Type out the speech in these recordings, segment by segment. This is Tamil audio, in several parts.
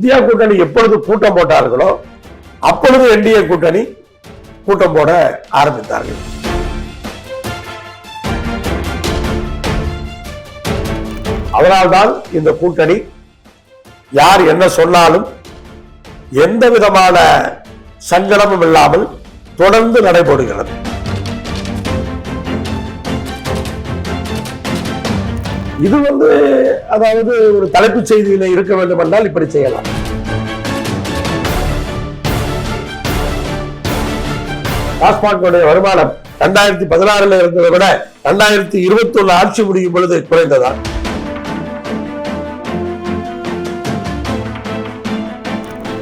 இந்தியா கூட்டணி எப்பொழுது கூட்டம் போட்டார்களோ அப்பொழுது என்டிஏ கூட்டணி கூட்டம் போட ஆரம்பித்தார்கள். அதனால்தான் இந்த கூட்டணி யார் என்ன சொன்னாலும் எந்த விதமான சங்கடமும் இல்லாமல் தொடர்ந்து நடைபெறுகிறது. இது வந்து அதாவது ஒரு தலைப்புச் செய்தியில இருக்க வேண்டும் என்றால் இப்படி செய்யலாம். டாஸ்மாகோடைய வருமானம் ரெண்டாயிரத்தி பதினாறுல இருந்ததை விட ரெண்டாயிரத்தி இருபத்தி ஒண்ணு ஆட்சி முடியும் பொழுது குறைந்ததா?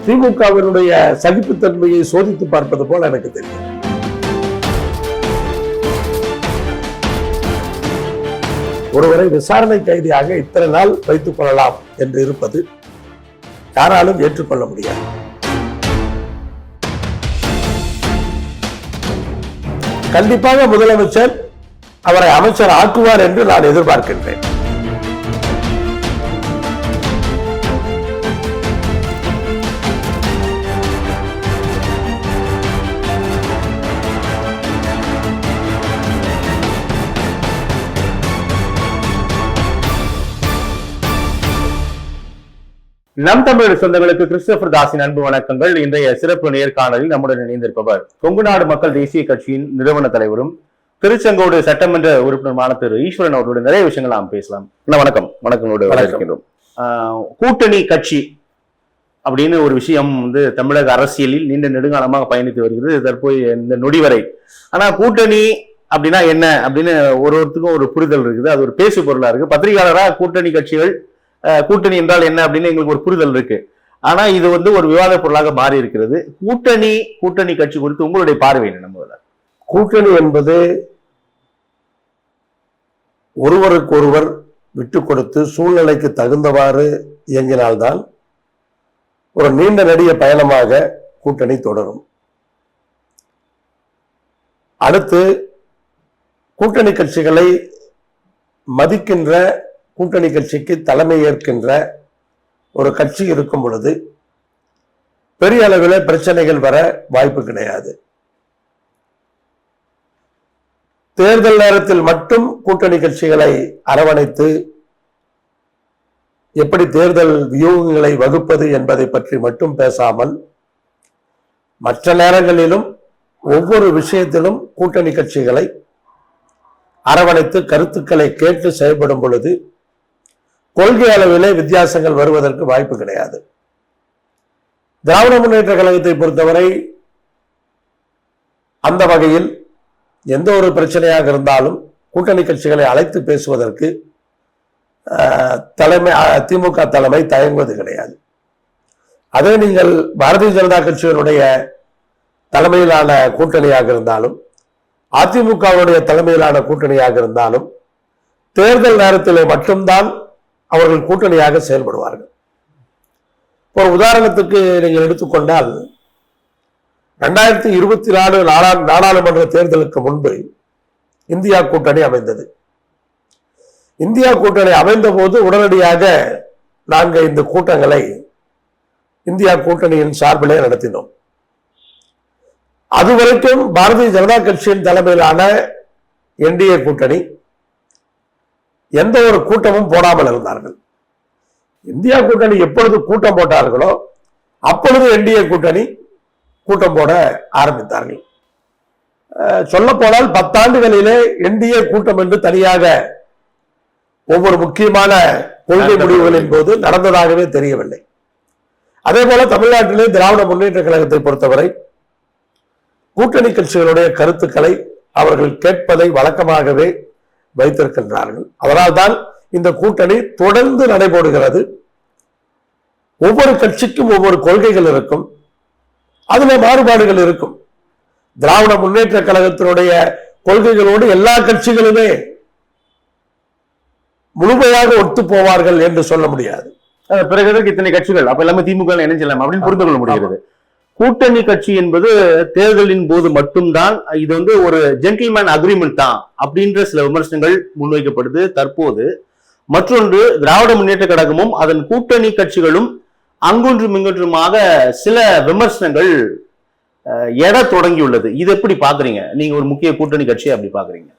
திமுகவினுடைய சகிப்புத்தன்மையை சோதித்து பார்ப்பது போல எனக்கு தெரியும். ஒருவரை விசாரணை கைதியாக இத்தனை நாள் வைத்துக் கொள்ளலாம் என்று இருப்பது யாராலும் ஏற்றுக்கொள்ள முடியாது. கண்டிப்பாக முதலமைச்சர் அவரை அமைச்சர் ஆக்குவார் என்று நான் எதிர்பார்க்கின்றேன். நம் தமிழ் சொந்தங்களுக்கு கிறிஸ்டோபர் தாஸின் அன்பு வணக்கங்கள். இன்றைய சிறப்பு நேர்காணலில் நம்முடன் இணைந்திருப்பவர் கொங்கு நாடு மக்கள் தேசிய கட்சியின் நிறுவன தலைவரும் திருச்செங்கோடு சட்டமன்ற உறுப்பினருமான திரு ஈஸ்வரன் அவர்களுடைய நிறைய விஷயங்கள் நாம் பேசலாம். வணக்கம். வணக்கங்களோடு வணக்கம். வரவேற்கின்றோம். கூட்டணி கட்சி அப்படின்னு ஒரு விஷயம் வந்து தமிழக அரசியலில் நீண்ட நெடுங்காலமாக பயணித்து வருகிறது. தற்போது இந்த நொடி வரை. ஆனா கூட்டணி அப்படின்னா என்ன? அப்படின்னு ஒரு ஒருத்தருக்கும் ஒரு புரிதல் இருக்குது. அது ஒரு பேசு பொருளா இருக்கு. பத்திரிகையாளரா கூட்டணி கட்சிகள் கூட்டணி என்றால் என்ன அப்படின்னு எங்களுக்கு ஒரு புரிதல் இருக்கு. ஆனா இது வந்து ஒரு விவாத பொருளாக மாறி இருக்கிறது. கூட்டணி கூட்டணி கட்சி குறித்து உங்களுடைய பார்வை என்ன நம்ம கூட்டணி என்பது ஒருவருக்கொருவர் விட்டு கொடுத்து சூழ்நிலைக்கு தகுந்தவாறு இயங்கினால்தான் ஒரு நீண்ட நெடிய பயணமாக கூட்டணி தொடரும். அடுத்து கூட்டணி கட்சிகளை மதிக்கின்ற கூட்டணி கட்சிக்கு தலைமை ஏற்கின்ற ஒரு கட்சி இருக்கும் பொழுது பெரிய அளவில் பிரச்சனைகள் வர வாய்ப்பு கிடையாது. தேர்தல் நேரத்தில் மட்டும் கூட்டணி கட்சிகளை அரவணைத்து எப்படி தேர்தல் வியூகங்களை வகுப்பது என்பதை பற்றி மட்டும் பேசாமல் மற்ற நேரங்களிலும் ஒவ்வொரு விஷயத்திலும் கூட்டணி கட்சிகளை அரவணைத்து கருத்துக்களை கேட்டு செயல்படும் பொழுது கொள்கை அளவிலே வித்தியாசங்கள் வருவதற்கு வாய்ப்பு கிடையாது. திராவிட முன்னேற்ற கழகத்தை பொறுத்தவரை அந்த வகையில் எந்த ஒரு பிரச்சனையாக இருந்தாலும் கூட்டணி கட்சிகளை அழைத்து பேசுவதற்கு தலைமை திமுக தலைமை தயங்குவது கிடையாது. அதே நீங்கள் பாரதிய ஜனதா கட்சியினுடைய தலைமையிலான கூட்டணியாக இருந்தாலும் அதிமுகவுடைய தலைமையிலான கூட்டணியாக இருந்தாலும் தேர்தல் நேரத்திலே மட்டும்தான் அவர்கள் கூட்டணியாக செயல்படுவார்கள். ஒரு உதாரணத்துக்கு நீங்கள் எடுத்துக்கொண்டால் ரெண்டாயிரத்தி இருபத்தி நாலு நாடா நாடாளுமன்ற தேர்தலுக்கு முன்பு இந்தியா கூட்டணி அமைந்தது. இந்தியா கூட்டணி அமைந்த போது உடனடியாக நாங்கள் இந்த கூட்டங்களை இந்தியா கூட்டணியின் சார்பிலே நடத்தினோம். அதுவரைக்கும் பாரதிய ஜனதா கட்சியின் தலைமையிலான என்டிஏ கூட்டணி எந்த ஒரு கூட்டமும் போடாமல் இருந்தார்கள். இந்தியா கூட்டணி எப்பொழுது கூட்டம் போட்டார்களோ அப்பொழுது என்டிஏ கூட்டணி கூட்டம் போட ஆரம்பித்தார்கள். சொல்ல போனால் பத்தாண்டுகளிலே என்டிஏ கூட்டம் என்று தனியாக ஒவ்வொரு முக்கியமான கொள்கை முடிவுகளின் போது நடந்ததாகவே தெரியவில்லை. அதே போல தமிழ்நாட்டிலே திராவிட முன்னேற்ற கழகத்தை பொறுத்தவரை கூட்டணி கட்சிகளுடைய கருத்துக்களை அவர்கள் கேட்பதை வழக்கமாகவே வைத்திருக்கின்றார்கள். அதனால்தான் இந்த கூட்டணி தொடர்ந்து நடைபெறுகிறது. ஒவ்வொரு கட்சிக்கும் ஒவ்வொரு கொள்கைகள் இருக்கும். அதுல மாறுபாடுகள் இருக்கும். திராவிட முன்னேற்ற கழகத்தினுடைய கொள்கைகளோடு எல்லா கட்சிகளுமே முழுமையாக ஒத்து போவார்கள் என்று சொல்ல முடியாது. பிறகு இத்தனை கட்சிகள்? அப்ப எல்லாமே திமுக ல இணைஞ்சிடலாம் அப்படின்னு புரிந்து கொள்ள முடிகிறது. கூட்டணி கட்சி என்பது தேர்தலின் போது மட்டும்தான் இது வந்து ஒரு ஜென்டில்மேன் அக்ரிமெண்ட் தான் அப்படின்ற சில விமர்சனங்கள் முன்வைக்கப்படுது தற்போது. மற்றொன்று திராவிட முன்னேற்ற கழகமும் அதன் கூட்டணி கட்சிகளும் அங்குன்றும் இங்கொன்றுமாக சில விமர்சனங்கள் எட தொடங்கியுள்ளது. இது எப்படி பாக்குறீங்க? நீங்க ஒரு முக்கிய கூட்டணி கட்சியை அப்படி பாக்குறீங்க?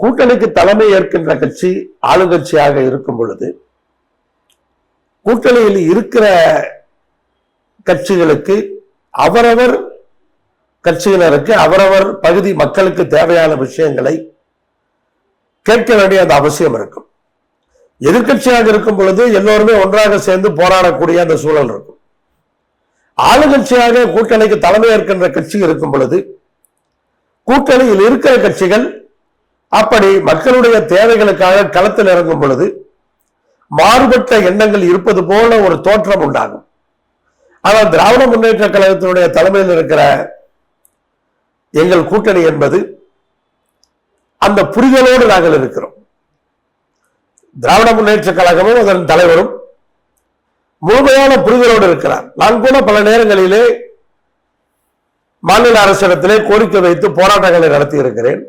கூட்டணிக்கு தலைமை ஏற்கின்ற கட்சி ஆளுங்கட்சியாக இருக்கும் பொழுது கூட்டணியில் இருக்கிற கட்சிகளுக்கு அவரவர் கட்சியினருக்கு அவரவர் பகுதி மக்களுக்கு தேவையான விஷயங்களை கேட்க வேண்டிய அந்த அவசியம் இருக்கும். எதிர்க்கட்சியாக இருக்கும் பொழுது எல்லோருமே ஒன்றாக சேர்ந்து போராடக்கூடிய அந்த சூழல் இருக்கும். ஆளுங்கட்சியாக கூட்டணிக்கு தலைமை ஏற்கின்ற கட்சி இருக்கும் பொழுது கூட்டணியில் இருக்கிற கட்சிகள் அப்படி மக்களுடைய தேவைகளுக்காக களத்தில் இறங்கும் பொழுது மாறுபட்ட எண்ணங்கள் இருப்பது போல ஒரு தோற்றம் உண்டாகும். ஆனால் திராவிட முன்னேற்ற கழகத்தினுடைய தலைமையில் இருக்கிற எங்கள் கூட்டணி என்பது அந்த புரிதலோடு நாங்கள் இருக்கிறோம். திராவிட முன்னேற்ற கழகமும் அதன் தலைவரும் முழுமையான புரிதலோடு இருக்கிறார். நான் கூட பல நேரங்களிலே மாநில அரசிடத்திலே கோரிக்கை வைத்து போராட்டங்களை நடத்தி இருக்கிறேன்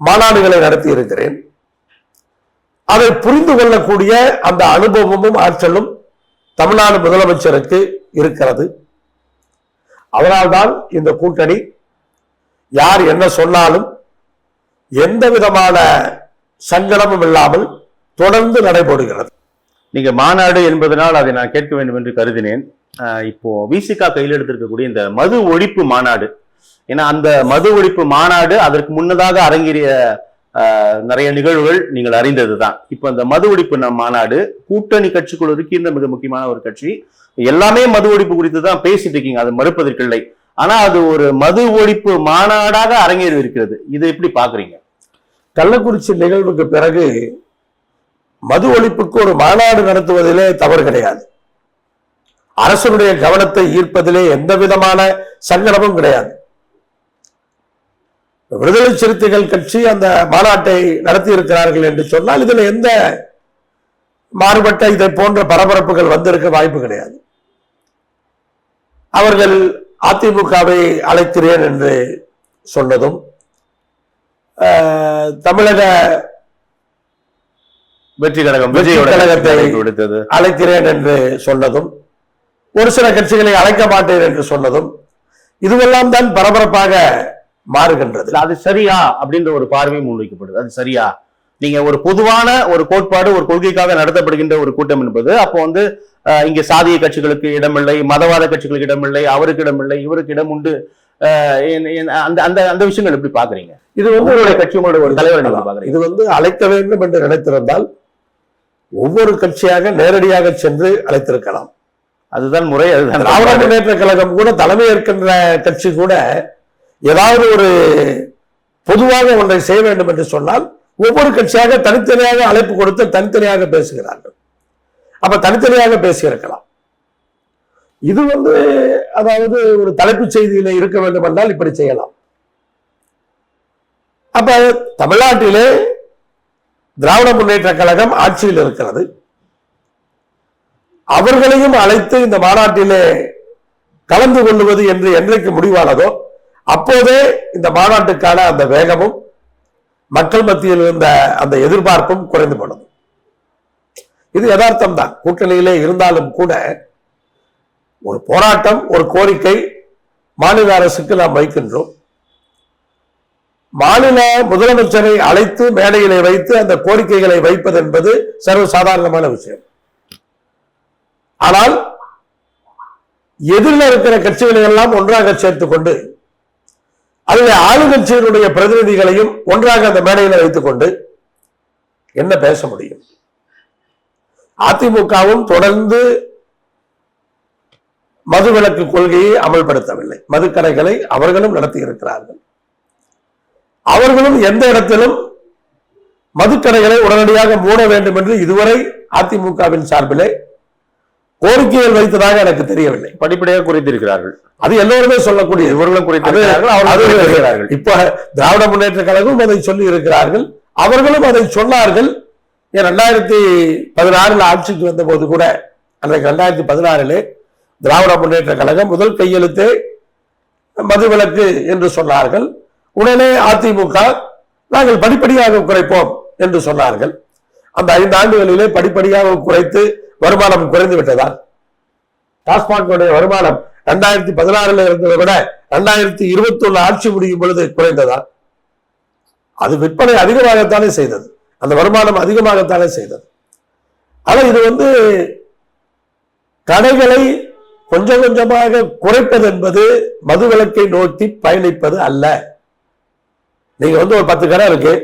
மாநாடுகளை நடத்தி இருக்கிறேன் அதை புரிந்து கொள்ளக்கூடிய அந்த அனுபவமும் ஆற்றலும் தமிழ்நாடு முதலமைச்சருக்கு இருக்கிறது. அதனால்தான் இந்த கூட்டணி யார் என்ன சொன்னாலும் எந்த விதமான சங்கடமும் இல்லாமல் தொடர்ந்து நடைபெறுகிறது. நீங்க மாநாடு என்பதனால் அதை நான் கேட்க வேண்டும் என்று கருதினேன். இப்போ விசிகா கையில் எடுத்திருக்கக்கூடிய இந்த மது ஒழிப்பு மாநாடு. ஏன்னா அந்த மது ஒழிப்பு மாநாடு அதற்கு முன்னதாக அரங்கேறிய நிறைய நிகழ்வுகள் நீங்கள் அறிந்ததுதான். இப்போ இந்த மது ஒழிப்பு நம் மாநாடு கூட்டணி கட்சிக்குள் இருக்கின்ற மிக முக்கியமான ஒரு கட்சி. எல்லாமே மது ஒழிப்பு குறித்து தான் பேசிட்டு இருக்கீங்க அது மறுப்பதற்கில்லை ஆனா அது ஒரு மது ஒழிப்பு மாநாடாக அரங்கேறி இருக்கிறது இதை எப்படி பாக்குறீங்க? கள்ளக்குறிச்சி நிகழ்வுக்கு பிறகு மது ஒழிப்புக்கு ஒரு மாநாடு நடத்துவதிலே தவறு கிடையாது. அரசனுடைய கவனத்தை ஈர்ப்பதிலே எந்த விதமான சங்கடமும் கிடையாது. விடுதலை சிறுத்தைகள் கட்சி அந்த மாநாட்டை நடத்தி இருக்கிறார்கள் என்று சொன்னால் இதுல எந்த மாறுபட்ட இதை போன்ற பரபரப்புகள் வந்திருக்க வாய்ப்பு கிடையாது. அவர்கள் அதிமுகவை அழைக்கிறேன் என்று சொன்னதும் தமிழக வெற்றி கழகம் வெற்றி கழகத்தை- அழைக்கிறேன் என்று சொன்னதும் ஒரு சில கட்சிகளை அழைக்க மாட்டேன் என்று சொன்னதும் இதுவெல்லாம் தான் பரபரப்பாக மாறுகின்றது. அது சரியா அப்படின்ற ஒரு பார்வை முன்வைக்கப்படுது. அது சரியா? நீங்க ஒரு பொதுவான ஒரு கோட்பாடு ஒரு கொள்கைக்காக நடத்தப்படுகின்ற ஒரு கூட்டம் என்பது அப்போ வந்து இங்க சாதிய கட்சிகளுக்கு இடமில்லை மதவாத கட்சிகளுக்கு இடமில்லை அவருக்கு இடமில்லை இவருக்கு இடம் உண்டு அந்த அந்த அந்த விஷயங்கள் எப்படி பாக்குறீங்க இது வந்து உங்களுடைய கட்சி உங்களுடைய ஒரு தலைவர் இது வந்து அழைக்க வேண்டும் என்று நினைத்திருந்தால் ஒவ்வொரு கட்சியாக நேரடியாக சென்று அழைத்திருக்கலாம். அதுதான் முறை அதுதான் திராவிட முன்னேற்ற கழகம் கூட தலைமை ஏற்கின்ற கட்சி கூட ஏதாவது ஒரு பொதுவாக ஒன்றை செய்ய வேண்டும் என்று சொன்னால் ஒவ்வொரு கட்சியாக தனித்தனியாக அழைப்பு கொடுத்து தனித்தனியாக பேசுகிறார்கள். அப்ப தனித்தனியாக பேசியிருக்கலாம். இது வந்து அதாவது ஒரு தலைப்புச் செய்தியில இருக்க வேண்டும் என்றால் இப்படி செய்யலாம். அப்ப தமிழ்நாட்டிலே திராவிட முன்னேற்ற கழகம் ஆட்சியில் இருக்கிறது. அவர்களையும் அழைத்து இந்த மாநாட்டிலே கலந்து கொள்வது என்று என்றைக்கு முடிவானதோ அப்போதே இந்த மாநாட்டுக்கான அந்த வேகமும் மக்கள் மத்தியில் இருந்த அந்த எதிர்பார்ப்பும் குறைந்து போனது. இது யதார்த்தம் தான் கூட்டணியிலே இருந்தாலும் கூட ஒரு போராட்டம் ஒரு கோரிக்கை மாநில அரசுக்கு நாம் வைக்கின்றோம். மாநில முதலமைச்சரை அழைத்து மேடையிலே வைத்து அந்த கோரிக்கைகளை வைப்பது என்பது சர்வசாதாரணமான விஷயம். ஆனால் எதிரில் இருக்கிற கட்சிகளை எல்லாம் ஒன்றாக சேர்த்துக் கொண்டு அதில் ஆளுங்கட்சியினுடைய பிரதிநிதிகளையும் ஒன்றாக அந்த மேடையில் வைத்துக் கொண்டு என்ன பேச முடியும்? அதிமுகவும் தொடர்ந்து மதுவிலக்கு கொள்கையை அமல்படுத்தவில்லை. மதுக்கடைகளை அவர்களும் நடத்தி இருக்கிறார்கள் அவர்களும் எந்த இடத்திலும் மதுக்கடைகளை உடனடியாக மூட வேண்டும் என்று இதுவரை அதிமுகவின் சார்பிலே கோரிக்கைகள் வைத்ததாக எனக்கு தெரியவில்லை. படிப்படியாக குறைத்திருக்கிறார்கள் அது எல்லோருமே சொல்லக்கூடிய இவர்களும் குறைத்திருக்கிறார்கள் இப்ப திராவிட முன்னேற்ற கழகம் அதை சொல்லி இருக்கிறார்கள் அவர்களும் அதை சொன்னார்கள். ரெண்டாயிரத்தி பதினாறுல ஆட்சிக்கு வந்த போது கூட அன்றைக்கு ரெண்டாயிரத்தி பதினாறிலே திராவிட முன்னேற்ற கழகம் முதல் கையெழுத்தே மதுவிலக்கு என்று சொன்னார்கள். உடனே அதிமுக நாங்கள் படிப்படியாக குறைப்போம் என்று சொன்னார்கள். அந்த ஐந்து ஆண்டுகளிலே படிப்படியாக குறைத்து வருமானம் குறைந்து விட்டதா டாஸ்மாகோடைய வருமானம் ரெண்டாயிரத்தி பதினாறுல இருந்ததை விட ரெண்டாயிரத்தி இருபத்தி ஒண்ணு ஆட்சி முடியும் பொழுது குறைந்ததா அது விற்பனை அதிகமாகத்தானே செய்தது. அந்த வருமானம் அதிகமாகத்தானே செய்தது. ஆனா இது வந்து கடைகளை கொஞ்சம் கொஞ்சமாக குறைப்பது என்பது மதுவிலக்கை நோக்கி பயணிப்பது அல்ல. நீங்க வந்து ஒரு பத்து கடை இருக்கு.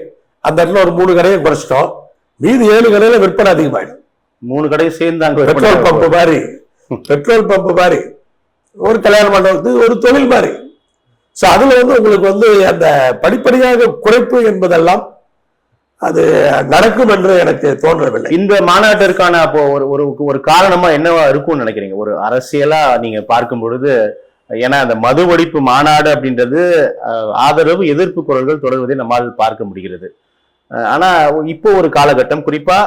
அந்த இடத்துல ஒரு மூணு கடையை குறைச்சிட்டோம். மீதி ஏழு கடையில விற்பனை அதிகமாயிடும். மூணு கடையும் சேர்ந்து அங்க பெட்ரோல் பம்பு மாதிரி. பெட்ரோல் பம்பு மாதிரி. ஒரு கல்யாண மண்டபத்துக்கு ஒரு தொழில் மாதிரி. சோ அதுல வந்து உங்களுக்கு வந்து அந்த படிப்படியாக குறைப்பு என்பதெல்லாம் அது நடக்கும் என்று எனக்கு தோன்றவில்லை. இந்த மாநாட்டிற்கான அப்போ ஒரு ஒரு ஒரு காரணமா என்னவா இருக்கும்னு நினைக்கிறீங்க? ஒரு அரசியலா நீங்க பார்க்கும் பொழுது ஏன்னா அந்த மது ஒழிப்பு மாநாடு அப்படின்றது ஆதரவு எதிர்ப்பு குரல்கள் தொடர்வதை நம்மால் பார்க்க முடிகிறது. ஆனா இப்போ ஒரு காலகட்டம் குறிப்பா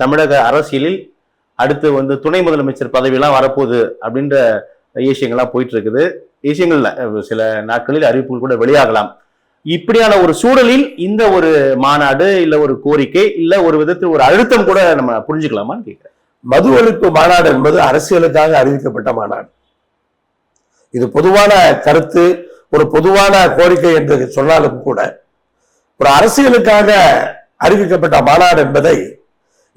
தமிழக அரசியலில் அடுத்து வந்து துணை முதலமைச்சர் பதவியெல்லாம் வரப்போகுது அப்படின்ற விஷயங்கள்லாம் போயிட்டு இருக்குது விஷயங்கள்ல சில நாட்களில் அறிவிப்புகள் கூட வெளியாகலாம். இப்படியான ஒரு சூழலில் இந்த ஒரு மாநாடு இல்ல ஒரு கோரிக்கை இல்ல ஒரு விதத்தில் ஒரு அழுத்தம் கூட நம்ம புரிஞ்சுக்கலாமான்னு கேட்கிறேன். மது ஒழிப்பு மாநாடு என்பது அரசியலுக்காக அறிவிக்கப்பட்ட மாநாடு. இது பொதுவான கருத்து ஒரு பொதுவான கோரிக்கை என்று சொன்னாலும் கூட ஒரு அரசியலுக்காக அறிவிக்கப்பட்ட மாநாடு என்பதை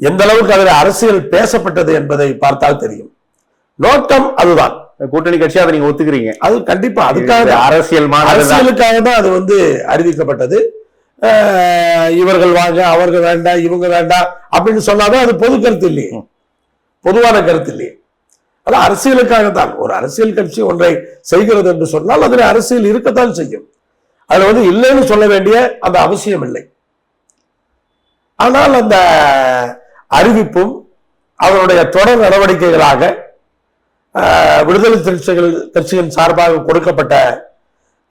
எந்த அளவுக்கு அதில் அரசியல் பேசப்பட்டது என்பதை பார்த்தால் தெரியும். நோக்கம் அதுதான். கூட்டணி கட்சி அதை நீங்க ஒத்துக்கிறீங்க. அது கண்டிப்பா அதுக்காக அரசியல். அரசியலுக்காக தான் அது வந்து அறிவிக்கப்பட்டது. இவர்கள் வாங்க அவர்கள் வேண்டாம் இவங்க வேண்டாம் அப்படின்னு சொன்னாதான் அது பொது கருத்து இல்லையே. பொதுவான கருத்து இல்லையே. அது அரசியலுக்காக தான். ஒரு அரசியல் கட்சி ஒன்றை செய்கிறது என்று சொன்னால் அதில் அரசியல் இருக்கத்தான் செய்யும். அதுல வந்து இல்லைன்னு சொல்ல வேண்டிய அந்த அவசியம் இல்லை. ஆனால் அந்த அறிவிப்பும் அதனுடைய தொடர் நடவடிக்கைகளாக விடுதலை சிறுத்தைகள் கட்சியின் சார்பாக கொடுக்கப்பட்ட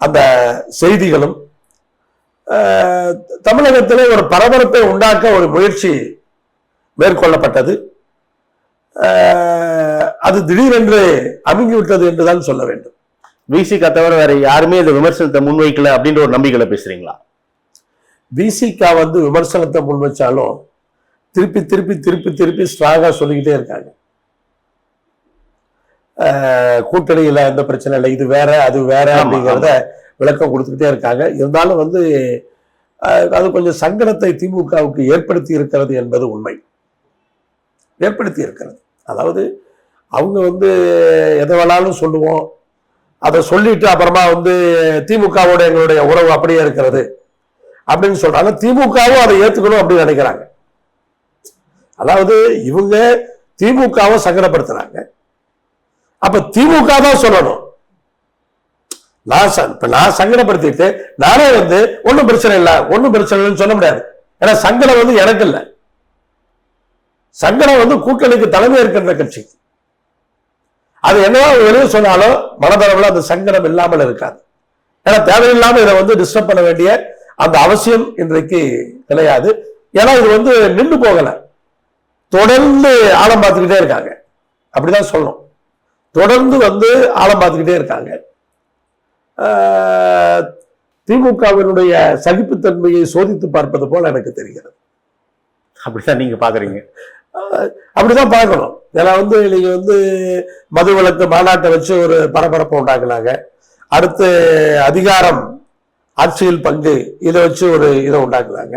அந்த செய்திகளும் தமிழகத்திலே ஒரு பரபரப்பை உண்டாக்க ஒரு முயற்சி மேற்கொள்ளப்பட்டது. அது திடீரென்று அமுங்கிவிட்டது என்றுதான் சொல்ல வேண்டும். விசிக தவிர வேற யாருமே இந்த விமர்சனத்தை முன்வைக்கல அப்படின்ற ஒரு நம்பிக்கையில பேசுறீங்களா? விசிகா வந்து விமர்சனத்தை முன் வச்சாலும் திருப்பி திருப்பி திருப்பி திருப்பி ஸ்ட்ராங்கா சொல்லிக்கிட்டே இருக்காங்க. கூட்டணியில எந்த பிரச்சனை இல்லை. இது வேற அது வேற அப்படிங்கிறத விளக்கம் கொடுத்துக்கிட்டே இருக்காங்க. இருந்தாலும் வந்து அது கொஞ்சம் சங்கடத்தை திமுகவுக்கு ஏற்படுத்தி இருக்கிறது என்பது உண்மை. ஏற்படுத்தி இருக்கிறது. அதாவது அவங்க வந்து எதை வேணாலும் சொல்லுவோம். அதை சொல்லிட்டு அப்புறமா வந்து திமுகவோட எங்களுடைய உறவு அப்படியே இருக்கிறது அப்படின்னு சொல்றாங்க. திமுகவும் அதை ஏத்துக்கணும் அப்படின்னு நினைக்கிறாங்க. அதாவது இவங்க திமுகவை சங்கடப்படுத்துறாங்க. அப்ப திமுக தான் சொல்லணும். நான் இப்ப நான் சங்கடப்படுத்திட்டு நானே வந்து ஒன்றும் பிரச்சனை இல்லை ஒன்றும் பிரச்சனை இல்லைன்னு சொல்ல முடியாது. ஏன்னா சங்கடம் வந்து எனக்கு இல்லை. சங்கடம் வந்து கூட்டணிக்கு தலைமை இருக்கின்ற கட்சி. அது என்னவா வெளியே சொன்னாலும் மனதளவில் அந்த சங்கடம் இல்லாமல் இருக்காது. ஏன்னா தேவையில்லாமல் இதை வந்து டிஸ்டர்ப் பண்ண வேண்டிய அந்த அவசியம் இன்றைக்கு கிடையாது. ஏன்னா இது வந்து நின்று போகலை. தொடர்ந்து ஆழம் பார்த்துக்கிட்டே இருக்காங்க. அப்படிதான் சொல்லணும். தொடர்ந்து வந்து ஆழம் பார்த்துக்கிட்டே இருக்காங்க. திமுகவினுடைய சகிப்புத்தன்மையை சோதித்து பார்ப்பது போல எனக்கு தெரிகிறது. அப்படிதான் நீங்க பாக்குறீங்க அப்படிதான் பார்க்கணும். ஏன்னா வந்து நீங்க வந்து மது விலக்கு மாநாட்டை வச்சு ஒரு பரபரப்பை உண்டாக்குனாங்க. அடுத்து அதிகாரம் ஆட்சியில் பங்கு இதை வச்சு ஒரு இதை உண்டாக்குனாங்க.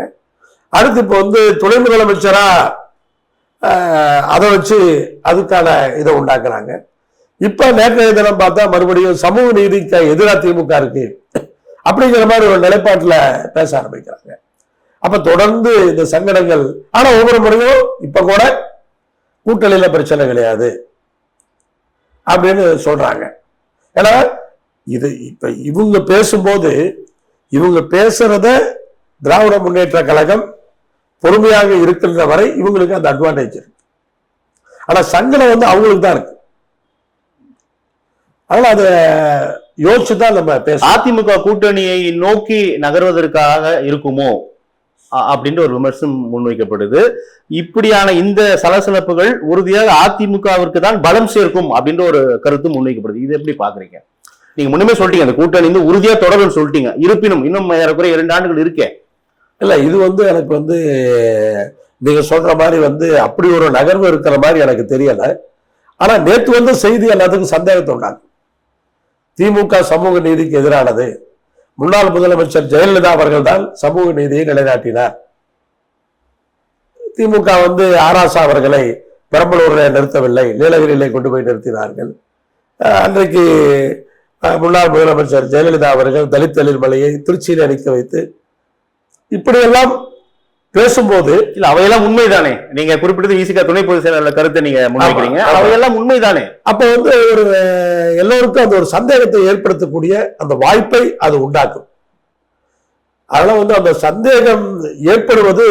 அடுத்து இப்போ வந்து துணை முதலமைச்சரா அதை வச்சு அதுக்கான இதை உண்டாக்குறாங்க. இப்போ நேற்றைய தினம் பார்த்தா மறுபடியும் சமூக நீதிக்கு எதிராக திமுக இருக்கு. அப்படிங்கிற மாதிரி ஒரு நிலைப்பாட்டில் பேச ஆரம்பிக்கிறாங்க. அப்போ தொடர்ந்து இந்த சங்கடங்கள் ஆனால் ஒவ்வொரு முறையும் இப்போ கூட கூட்டணியில் பிரச்சனை கிடையாது அப்படின்னு சொல்றாங்க. ஏன்னா இது இப்போ இவங்க பேசும்போது இவங்க பேசுறத திராவிட முன்னேற்ற கழகம் பொறுமையாக இருக்கின்ற வரை இவங்களுக்கு அந்த அட்வான்டேஜ் இருக்கு. ஆனால் சங்கடம் வந்து அவங்களுக்கு தான் இருக்கு. அதனால் அதை யோசிச்சு தான் நம்ம பேச அதிமுக கூட்டணியை நோக்கி நகர்வதற்காக இருக்குமோ? அப்படின்ற ஒரு விமர்சனம் முன்வைக்கப்படுது. இப்படியான இந்த சலசலப்புகள் உறுதியாக அதிமுகவிற்கு தான் பலம் சேர்க்கும் அப்படின்ற ஒரு கருத்து முன்வைக்கப்படுது. இது எப்படி பாக்குறீங்க நீங்க முன்னமே சொல்லிட்டீங்க அந்த கூட்டணி வந்து உறுதியா தொடரும் சொல்லிட்டீங்க. இருப்பினும் இன்னும் ஏறக்குறைய இரண்டு ஆண்டுகள் இருக்கே. இல்லை இது வந்து எனக்கு வந்து நீங்க சொல்ற மாதிரி வந்து அப்படி ஒரு நகர்வு இருக்கிற மாதிரி எனக்கு தெரியல. ஆனா நேற்று வந்து செய்தி எல்லாத்துக்கும் சந்தேகத்தை உண்டாங்க திமுக சமூக நீதிக்கு எதிரானது. முன்னாள் முதலமைச்சர் ஜெயலலிதா அவர்கள் தான் சமூக நீதியை நிலைநாட்டினார். திமுக வந்து ஆராசா அவர்களை பெரம்பலூரில் நிறுத்தவில்லை. நீலகிரியிலே கொண்டு போய் நிறுத்தினார்கள். அன்றைக்கு முன்னாள் முதலமைச்சர் ஜெயலலிதா அவர்கள் தலித் தொழில் மலையை திருச்சியில் அணிக்க வைத்து இப்படியெல்லாம் பேசும்போது இல்ல அவையெல்லாம் உண்மைதானே? நீங்க குறிப்பிட்டது ஈசிகா துணை பொதுச் செயலாளர் கருத்தை நீங்க முன்வைக்கிறீங்க. அவையெல்லாம் உண்மைதானே? அப்ப வந்து ஒரு எல்லோருக்கும் அந்த ஒரு சந்தேகத்தை ஏற்படுத்தக்கூடிய அந்த வாய்ப்பை அது உண்டாக்கும். அதனால வந்து அந்த சந்தேகம் ஏற்படுவது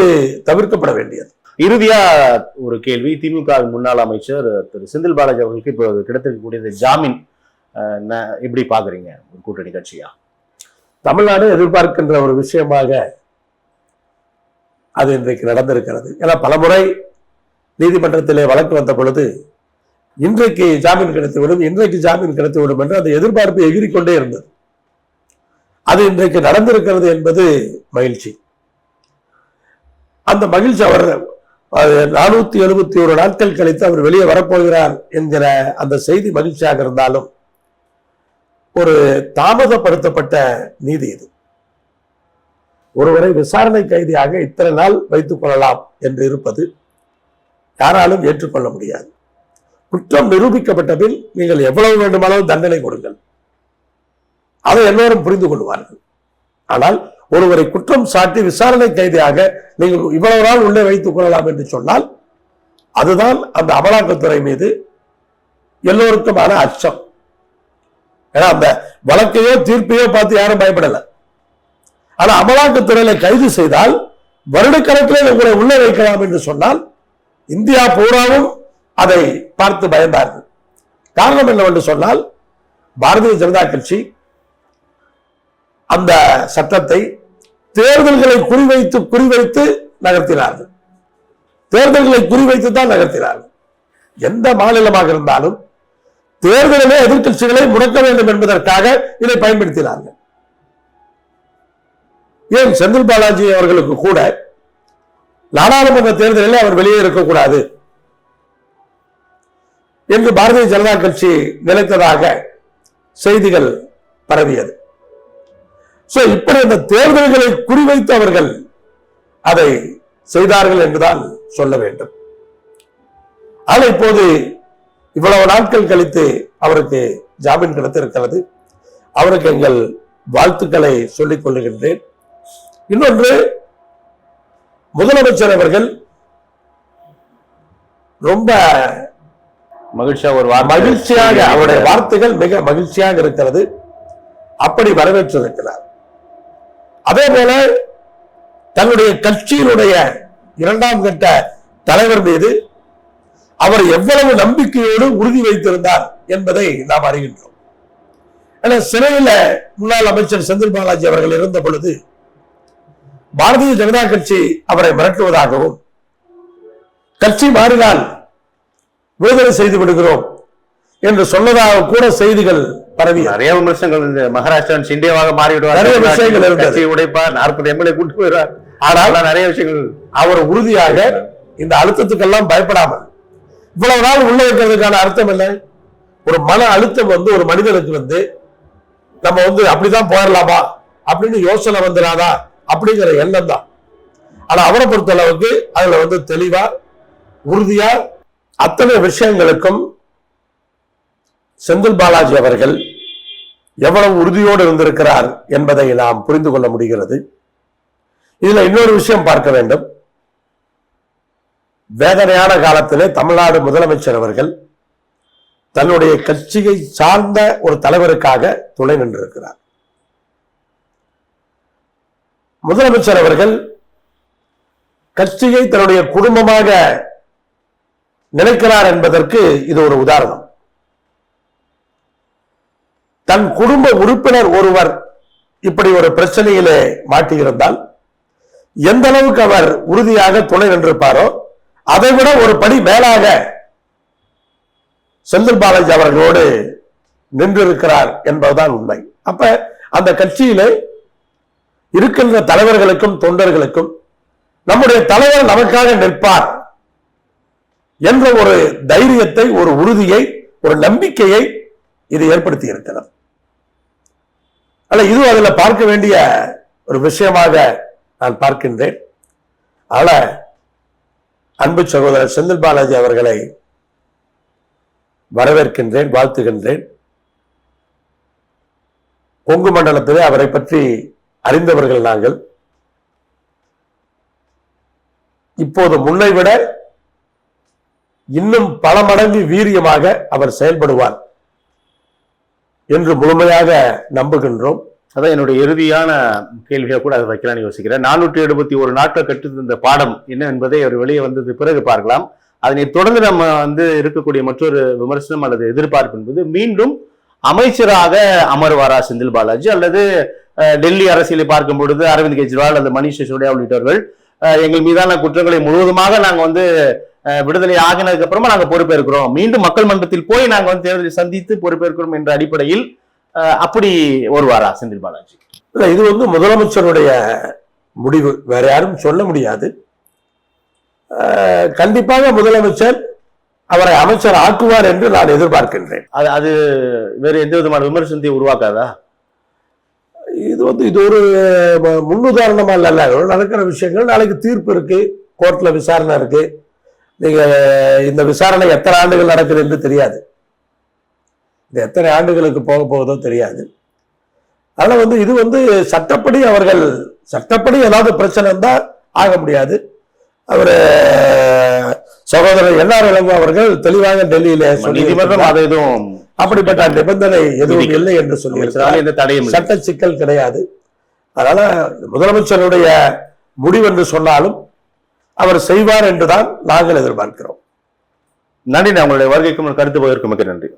தவிர்க்கப்பட வேண்டியது. இறுதியா ஒரு கேள்வி. திமுக முன்னாள் அமைச்சர் திரு செந்தில் பாலாஜி அவர்களுக்கு இப்போ கிடைத்திருக்கக்கூடிய ஜாமீன் எப்படி பாக்குறீங்க? ஒரு கூட்டணி கட்சியா? தமிழ்நாடு எதிர்பார்க்கின்ற ஒரு விஷயமாக அது இன்றைக்கு நடந்திருக்கிறது. ஏன்னா பலமுறை நீதிமன்றத்திலே வழக்கு வந்த பொழுது இன்றைக்கு ஜாமீன் கிடைத்துவிடும் இன்றைக்கு ஜாமீன் கிடைத்துவிடும் என்று அந்த எதிர்பார்ப்பு எகிரிக்கொண்டே இருந்தது. அது இன்றைக்கு நடந்திருக்கிறது என்பது மகிழ்ச்சி. அந்த மகிழ்ச்சி அவர் நானூத்தி எழுபத்தி ஒரு நாட்கள் கழித்து அவர் வெளியே வரப்போகிறார் என்கிற அந்த செய்தி மகிழ்ச்சியாக இருந்தாலும் ஒரு தாமதப்படுத்தப்பட்ட நீதி இது. ஒருவரை விசாரணை கைதியாக இத்தனை நாள் வைத்துக் கொள்ளலாம் என்று இருப்பது யாராலும் ஏற்றுக்கொள்ள முடியாது. குற்றம் நிரூபிக்கப்பட்ட பின் நீங்கள் எவ்வளவு வேண்டுமானாலும் தண்டனை கொடுங்கள். அதை எல்லோரும் புரிந்து கொள்வார்கள். ஆனால் ஒருவரை குற்றம் சாட்டி விசாரணை கைதியாக நீங்கள் இவ்வளவு நாள் உள்ளே வைத்துக் கொள்ளலாம் என்று சொன்னால் அதுதான் அந்த அமலாக்கத்துறை மீது எல்லோருக்குமான அச்சம். ஏன்னா அந்த வழக்கையோ தீர்ப்பையோ பார்த்து யாரும் பயப்படலை. ஆனா அமலாக்கத்துறையில கைது செய்தால் வருடக்கணக்கில் உங்களை உள்ளே வைக்கலாம் என்று சொன்னால் இந்தியா பூராவும் அதை பார்த்து பயந்தார்கள். காரணம் என்னவென்று சொன்னால் பாரதிய ஜனதா கட்சி அந்த சட்டத்தை தேர்தல்களை குறிவைத்து குறிவைத்து நகர்த்தினார்கள். தேர்தல்களை குறிவைத்து தான் நகர்த்தினார்கள். எந்த மாநிலமாக இருந்தாலும் தேர்தலிலே எதிர்க்கட்சிகளை முடக்க வேண்டும் என்பதற்காக இதை பயன்படுத்தினார்கள். ஏன் செந்தில் பாலாஜி அவர்களுக்கு கூட நாடாளுமன்ற தேர்தலில் அவர் வெளியே இருக்கக்கூடாது? என்று பாரதிய ஜனதா கட்சி நினைத்ததாக செய்திகள் பரவியது. சோ இப்படி இந்த தேர்தல்களை குறிவைத்து அவர்கள் அதை செய்தார்கள் என்றுதான் சொல்ல வேண்டும். ஆனால் இப்போது இவ்வளவு நாட்கள் கழித்து அவருக்கு ஜாமீன் கிடைத்திருக்கிறது. அவருக்கு எங்கள் வாழ்த்துக்களை சொல்லிக் கொள்ளுகின்றேன் இன்னொன்று முதலமைச்சர் அவர்கள் ரொம்ப மகிழ்ச்சியா ஒரு மகிழ்ச்சியாக அவருடைய வார்த்தைகள் மிக மகிழ்ச்சியாக இருக்கிறது. அப்படி வரவேற்றிருக்கிறார். அதே போல தன்னுடைய கட்சியினுடைய இரண்டாம் கட்ட தலைவர் மீது அவர் எவ்வளவு நம்பிக்கையோடு உறுதி வைத்திருந்தார் என்பதை நாம் அறிகின்றோம். சிறையில முன்னாள் அமைச்சர் செந்தில் பாலாஜி அவர்கள் இருந்த பொழுது பாரதிய ஜனதா கட்சி அவரை மிரட்டுவதாகவும் கட்சி மாறினால் விடுதலை செய்து விடுகிறோம் என்று சொன்னதாக கூட செய்திகள் பரவிய நிறைய விமர்சனங்கள் இந்த மகாராஷ்டிரன் சிண்டேவாக மாறிவிடுவார். நிறைய விஷயங்கள் இருந்தது. உடைப்பார். நாற்பது எம்எல்ஏ கூட்டு போயிடுவார். ஆனால் நிறைய விஷயங்கள் அவர் உறுதியாக இந்த அழுத்தத்துக்கெல்லாம் பயப்படாமல் இவ்வளவு நாள் உள்ள வைக்கிறதுக்கான அர்த்தம் என்ன? ஒரு மன அழுத்தம் வந்து ஒரு மனிதனுக்கு வந்து நம்ம வந்து அப்படிதான் போயிடலாமா? அப்படின்னு யோசனை வந்துடாதா? அப்படிங்கிற எண்ணம் தான். ஆனா அவரை பொறுத்த அளவுக்கு அதுல வந்து தெளிவா உறுதியா அத்தனை விஷயங்களுக்கும் செந்தில் பாலாஜி அவர்கள் எவ்வளவு உறுதியோடு இருந்திருக்கிறார் என்பதை நாம் புரிந்து கொள்ள முடிகிறது. இதுல இன்னொரு விஷயம் பார்க்க வேண்டும். வேதனையான காலத்திலே தமிழ்நாடு முதலமைச்சர் அவர்கள் தன்னுடைய கட்சியை சார்ந்த ஒரு தலைவருக்காக துணை நின்றிருக்கிறார். முதலமைச்சர் அவர்கள் கட்சியை தன்னுடைய குடும்பமாக நினைக்கிறார் என்பதற்கு இது ஒரு உதாரணம். தன் குடும்ப உறுப்பினர் ஒருவர் இப்படி ஒரு பிரச்சனையிலே மாட்டியிருந்தால் எந்த அளவுக்கு அவர் உறுதியாக துணை நின்றிருப்பாரோ அதை விட ஒரு படி மேலாக செந்தில் பாலாஜி அவர்களோடு நின்றிருக்கிறார் என்பதுதான் உண்மை. அப்ப அந்த கட்சியிலே இருக்கின்ற தலைவர்களுக்கும் தொண்டர்களுக்கும் நம்முடைய தலைவர் நமக்காக நிற்பார் என்ற ஒரு தைரியத்தை ஒரு உறுதியை ஒரு நம்பிக்கையை இது ஏற்படுத்தி இருக்கிறது. அல்ல இது அதுல பார்க்க வேண்டிய ஒரு விஷயமாக நான் பார்க்கின்றேன். அதனால அன்பு சகோதரர் செந்தில் பாலாஜி அவர்களை வரவேற்கின்றேன் வாழ்த்துகின்றேன். கொங்கு மண்டலத்திலே அவரை பற்றி அறிந்தவர்கள் நாங்கள். இப்போது முன்னை விட இன்னும் பல மடங்கு வீரியமாக அவர் செயல்படுவார் என்று முழுமையாக நம்புகின்றோம். அதான் என்னுடைய இறுதியான கேள்வியை கூட அதை வைக்கலாம்னு யோசிக்கிறேன். நானூற்றி எழுபத்தி ஒரு நாட்கள் கற்றுத்தந்த பாடம் என்ன என்பதை அவர் வெளியே வந்தது பிறகு பார்க்கலாம். அதனை தொடர்ந்து நம்ம வந்து இருக்கக்கூடிய மற்றொரு விமர்சனம் அல்லது எதிர்பார்ப்பு என்பது மீண்டும் அமைச்சராக அமர்வாரா செந்தில் பாலாஜி அல்லது டெல்லி அரசியலை பார்க்கும் பொழுது அரவிந்த் கெஜ்ரிவால் அல்லது மணிஷ் சிசோடியா உள்ளிட்டவர்கள் எங்கள் மீதான குற்றங்களை முழுவதுமாக நாங்கள் வந்து விடுதலை ஆகினதுக்கு அப்புறமா நாங்கள் பொறுப்பேற்கிறோம். மீண்டும் மக்கள் மன்றத்தில் போய் நாங்கள் வந்து தேர்தலை சந்தித்து பொறுப்பேற்கிறோம் என்ற அடிப்படையில் அப்படி வருவாரா செந்தில் பாலாஜி? இல்லை இது வந்து முதலமைச்சருடைய முடிவு. வேற யாரும் சொல்ல முடியாது. கண்டிப்பாக முதலமைச்சர் அவரை அமைச்சர் ஆக்குவார் என்று நான் எதிர்பார்க்கின்றேன். அது அது வேற எந்த விதமான விமர்சனத்தை உருவாக்காதா? இது வந்து இது ஒரு ம- முன்னுதாரணமா இல்ல நடக்கிற விஷயங்கள் நாளைக்கு தீர்ப்பு இருக்கு கோர்ட்ல விசாரணை இருக்கு. நீங்க இந்த விசாரணை எத்தனை ஆண்டுகள் நடக்குது என்று தெரியாது. இது எத்தனை ஆண்டுகளுக்கு போக போகுதோ தெரியாது. அதனால வந்து இது வந்து சட்டப்படி அவர்கள் சட்டப்படி ஏதாவது பிரச்சனை இருந்தா ஆக முடியாது. அவர் சகோதரர் என்ஆர் இளங்கோ அவர்கள் தெளிவாக டெல்லியில சொல்லி நீதிமன்றம் அதை எதுவும் அப்படிப்பட்ட நிபந்தனை எதுவும். இல்லை என்று சொல்லி. சட்ட சிக்கல் கிடையாது. அதனால முதலமைச்சருடைய முடிவு என்று சொன்னாலும் அவர் செய்வார் என்றுதான் நாங்கள் எதிர்பார்க்கிறோம். நன்றி நான் உங்களுடைய வருகைக்கும் கருத்து போவதற்கு மிக்க நன்றி.